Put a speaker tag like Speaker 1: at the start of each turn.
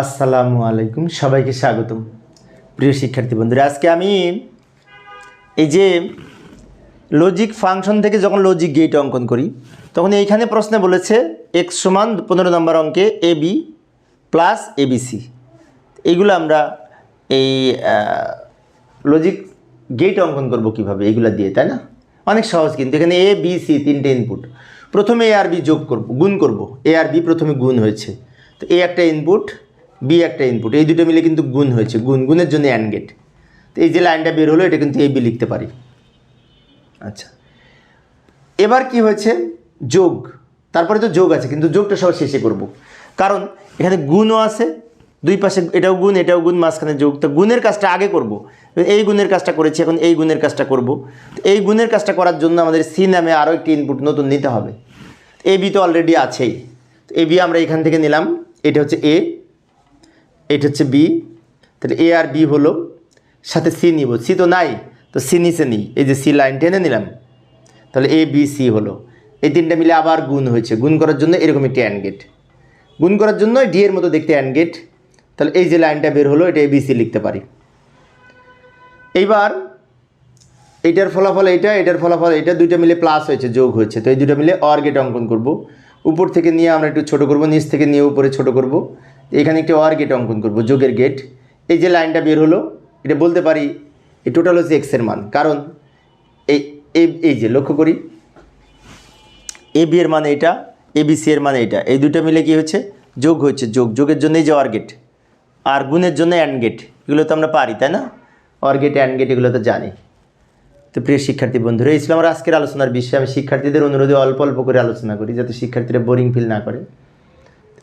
Speaker 1: আসসালামু আলাইকুম, সবাইকে স্বাগতম। প্রিয় শিক্ষার্থী বন্ধুরা, আজকে আমি এই যে লজিক ফাংশন থেকে যখন লজিক গেট অঙ্কন করি, তখন এইখানে প্রশ্নে বলেছে এক্স সমান পনেরো নম্বর অঙ্কে এ বি প্লাস এবিসি এইগুলো আমরা এই লজিক গেট অঙ্কন করব কীভাবে? এইগুলো দিয়ে, তাই না? অনেক সহজ কিন্তু, এখানে এ বি সি তিনটে ইনপুট প্রথমে এ আর বি যোগ করব, গুণ করব। এ আর বি প্রথমে গুণ হয়েছে। তো এ একটা ইনপুট বি একটা ইনপুট এই দুটো মিলে কিন্তু গুণ হয়েছে, গুণ, গুণের জন্য অ্যান্ড গেট তো এই যে লাইনটা বের হলো, এটা কিন্তু এ বি লিখতে পারি। আচ্ছা। এবার কি হয়েছে? যোগ। তারপরে তো যোগ আছে, কিন্তু যোগটা সব শেষে করব। কারণ এখানে গুণও আছে, দুই পাশে এটাও গুণ এটাও গুণ, মাঝখানে যোগ। তো গুণের কাজটা আগে করব। এই গুণের কাজটা করেছি, এখন এই গুণের কাজটা করব। এই গুণের কাজটা করার জন্য আমাদের সি নামে আরও একটি ইনপুট নতুন নিতে হবে। এ বি তো অলরেডি আছেই। এ বি আমরা এখান থেকে নিলাম। এটা হচ্ছে এ এটা হচ্ছে বি, তাহলে এ আর বি হলো সাথে সি নিব। সি তো নাই, তো সি নিচে নিই। এই যে সি লাইন টেনে নিলাম, তাহলে এ বি সি হলো। এই তিনটা মিলে আবার গুণ হয়েছে। গুণ করার জন্য এরকম একটি অ্যান্ড গেট গুণ করার জন্য ডি এর মতো দেখতে অ্যান্ড গেট তাহলে এই যে লাইনটা বের হলো, এটা এবিসি লিখতে পারি। এইবার এটার ফলাফল এটা এটার ফলাফল এটা দুইটা মিলে প্লাস হয়েছে, যোগ হয়েছে। তো এই দুটো মিলে অর গেট অঙ্কন করব। উপর থেকে নিয়ে আমরা একটু ছোট করব, নিচ থেকে নিয়ে উপরে ছোট করব। এখানে একটি অর গেট অঙ্কন করব, যোগের গেট এই যে লাইনটা বের হলো, এটা বলতে পারি এই টোটাল হচ্ছে এক্সের মান। কারণ এই, এই- এই যে লক্ষ্য করি এ বি এর মানে এটা এ বি সি এর মানে এটা। এই দুটো মিলে কি হচ্ছে? যোগ হচ্ছে, যোগ। যোগের জন্যই যে অর গেট আর গুণের জন্য অ্যান্ড গেট এগুলো তো আমরা পারি, তাই না? অর গেট অ্যান্ড গেট এগুলো তো জানি। তো প্রিয় শিক্ষার্থী বন্ধুরা, এই ছিল আমার আজকের আলোচনার বিষয়ে। আমি শিক্ষার্থীদের অনুরোধে অল্প অল্প করে আলোচনা করি, যাতে শিক্ষার্থীরা বোরিং ফিল না করে।